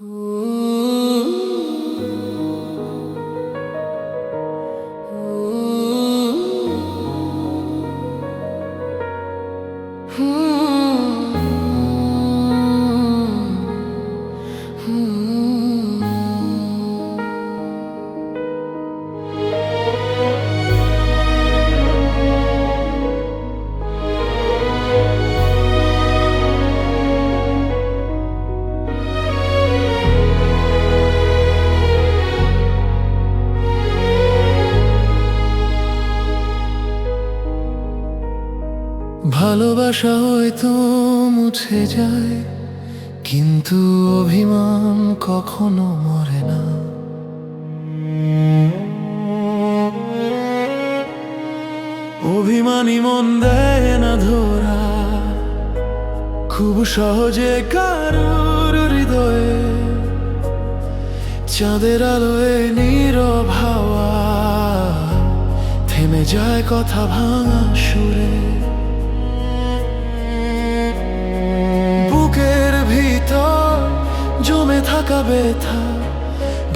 Hmm. ভালোবাসা হয়তো মুছে যায়, কিন্তু অভিমান কখনো মরে না। অভিমানী মন দেয় না ধরা, খুব সহজে কারোর হৃদয়ে চাঁদের আলোয় নীরব হাওয়া থেমে যায় কথা ভাঙা সুরে। ব্যথা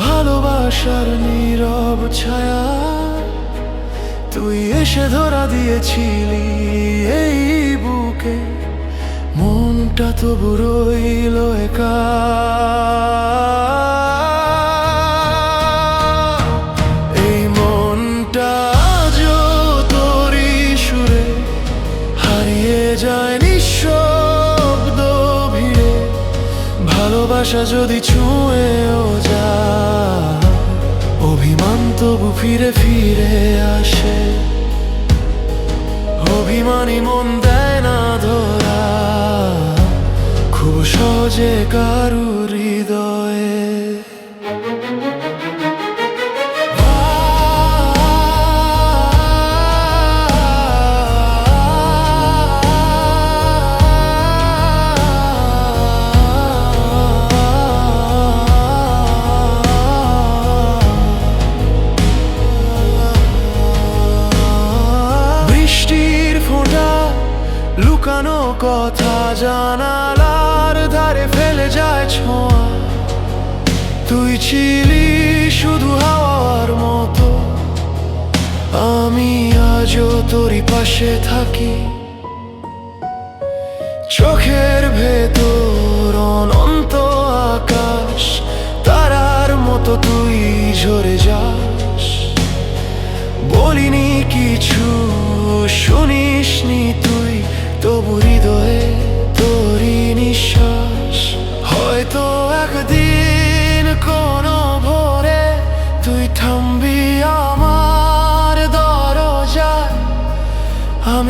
ভালোবাসার নীরব ছায়া। তুই এসে ধরা দিয়েছিলি এই বুকে মনটা তবু রইল একা। ভালোবাসা যদি ছুঁয়েও যা অভিমান তবু ফিরে ফিরে আসে। অভিমানী মন দেয় না ধরা, খুব সহজে কারু লুকানো কথা জানালার ধারে ফেলে যায় ছোঁয়া। তুই ছিলি শুধু হাওয়ার মতো। আমি আজও তোরই পাশে থাকি। চোখের ভেতর অনন্ত আকাশ, তারার মতো তুই ঝরে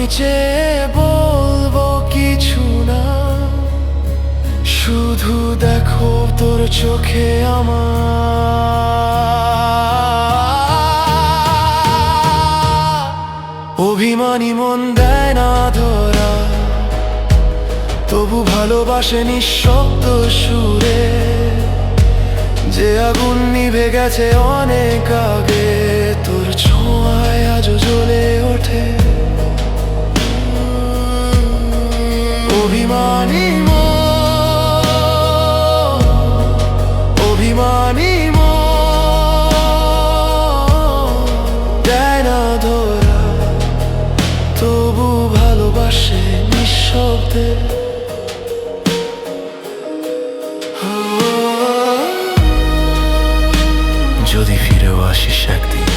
আমি বলব কিছু না। শুধু দেখো তোর চোখে আমার। অভিমানী মন দেয় না ধরা। তবু ভালোবাসে নিঃশব্দ সুরে। যে আগুন নিভে গেছে অনেক আগে, তোর ছোঁয়ায় আজও জ্বলে ওঠে। অভিমানী মন তবু নিঃশব্দে। যদি ফিরেও আসিস একদিন।